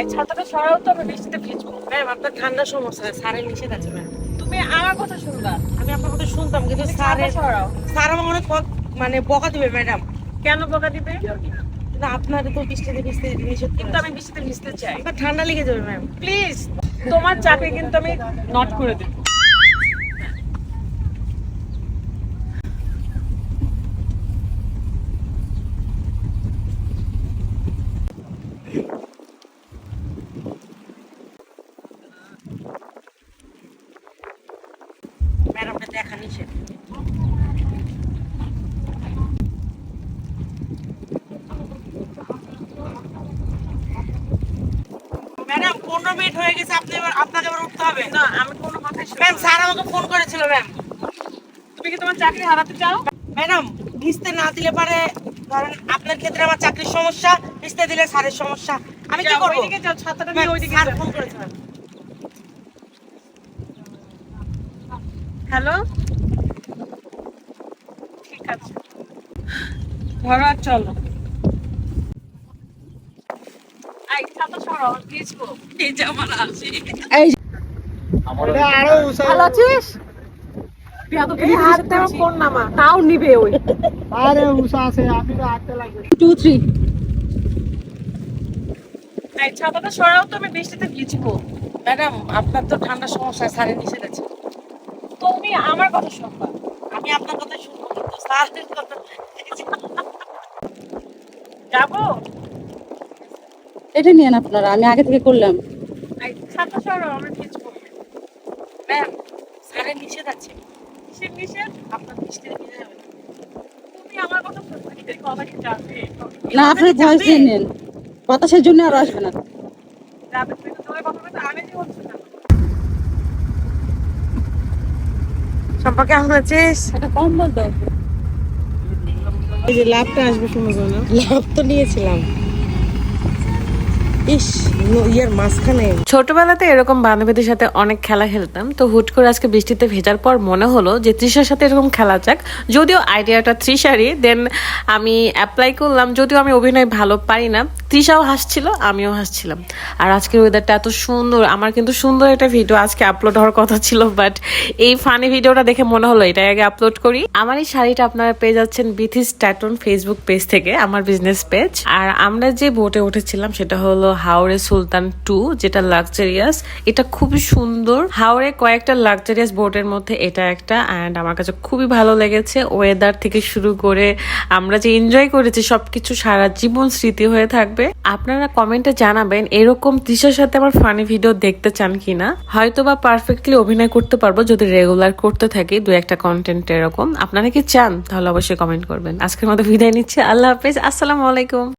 এই ছাতাটা সরাও তো আমি বৃষ্টিতে ভিজবো। ম্যাম আপনার ঠান্ডার সমস্যা স্যারের নিষেধ আছে ম্যাম। তুমি আমার কথা শুনবা। আমি আপনার কথা শুনতাম কিন্তু স্যারের সরাও। স্যার আমার অনেক মানে বকা দিবে ম্যাডাম। কেন বকা দিবে? কিন্তু আপনার তো বৃষ্টিতে ভিজতে নিষেধ কিন্তু আমি বৃষ্টিতে ভিজতে চাই। আপনার ঠান্ডা লেগে যাবে ম্যাম। প্লিজ তোমার চাকরি কিন্তু আমি নট করে দেব। ম্যাডামটা দেখা নিষেধ। ম্যাডাম পনেরো মিনিট হয়ে গেছে আপনি এবার আপনাকে এবার উঠতে হবে। না আমি কোনো কথাই ম্যাম স্যার আমাকে ফোন করেছিল ম্যাম। তুমি কি তোমার চাকরি হারাতে চাও? ম্যাডাম ভিজতে না দিলে পারে ধরেন আপনার ক্ষেত্রে আমার চাকরির সমস্যা ভিজতে দিলে স্যারের সমস্যা। আমি কি করব? Phone hello? ঠিক আছে। ধরো আর চলো। তাও নিবে ওই। আরে উষা আছে আমি তো লাগবে। টু থ্রি ছাতাটা সরাও তো আমি বৃষ্টিতে ভিজবো। ম্যাডাম আপনার তো ঠান্ডার সমস্যা সারে নিষেধ আছে তুমি আমার কথা শুনবা। আমি আপনার কথা শুনব কিন্তু স্যারের কথা যাব? এটা নিয়েন আপনারা আমি আগে থেকে করলাম। ভিজবো ম্যাম স্যারের নিষেধ আছে। কিসের নিষেধ? আপনার বৃষ্টিতে ভিজে যাবে। না। তুমি আমার কথা শুনবা এই কথা কি যাবে না আপনার যাবে? ভয়েস দিয়ে নেন। বাতাসের জন্য আর আসবে না। যাবে তুমি তো দূরে কথা আমি বলছো না। সম্পা কেমন আছিস? এটা কম বলতো এই যে লাভটা আসবে শোনো না। লাভ তো নিয়েছিলাম। ইস ন- ইয়ার মাঝখানে। ছোটবেলাতে এরকম বান্ধবীদের সাথে অনেক খেলা খেলতাম তো হুট করে আজকে বৃষ্টিতে ভেজার পর মনে হলো যে তৃষার সাথে এরকম খেলা যাক। যদিও আইডিয়াটা তৃষারই দেন আমি অ্যাপ্লাই করলাম যদিও আমি অভিনয় ভালো পারি না তৃষাও হাসছিল, আমিও হাসছিলাম। আর আজকের ওয়েদারটা এত সুন্দর, আমার কিন্তু সুন্দর একটা ভিডিও আজকে আপলোড হওয়ার কথা ছিল বাট এই ফানি ভিডিওটা দেখে মনে হলো, এটাই আগে আপলোড করি। আমার এই শাড়িটা আপনারা পেয়ে যাচ্ছেন বিথিস ট্যাটন ফেসবুক পেজ থেকে, আমার বিজনেস পেজ আর আমরা যে বোটে উঠেছিলাম, সেটা হলো হাওড়ে সুলতান টু যেটা লাক্সারিয়াস এটা খুবই সুন্দর। হাওড়ে কয়েকটা লাক্সারিয়াস বোটের মধ্যে এটা একটা অ্যান্ড আমার কাছে খুবই ভালো লেগেছে। ওয়েদার থেকে শুরু করে আমরা যে এনজয় করেছি, সবকিছু সারা জীবন স্মৃতি হয়ে থাকবে আপনারা কমেন্টে জানাবেন এরকম তৃষার সাথে আমার ফানি ভিডিও দেখতে চান কিনা। হয়তো বা পারফেক্টলি অভিনয় করতে পারব যদি রেগুলার করতে থাকি, দু একটা কন্টেন্ট এরকম। আপনারা কি চান? তাহলে অবশ্যই কমেন্ট করবেন। আজকের মতো বিদায় নিচ্ছি। আল্লাহ হাফিজ। আসসালামু আলাইকুম।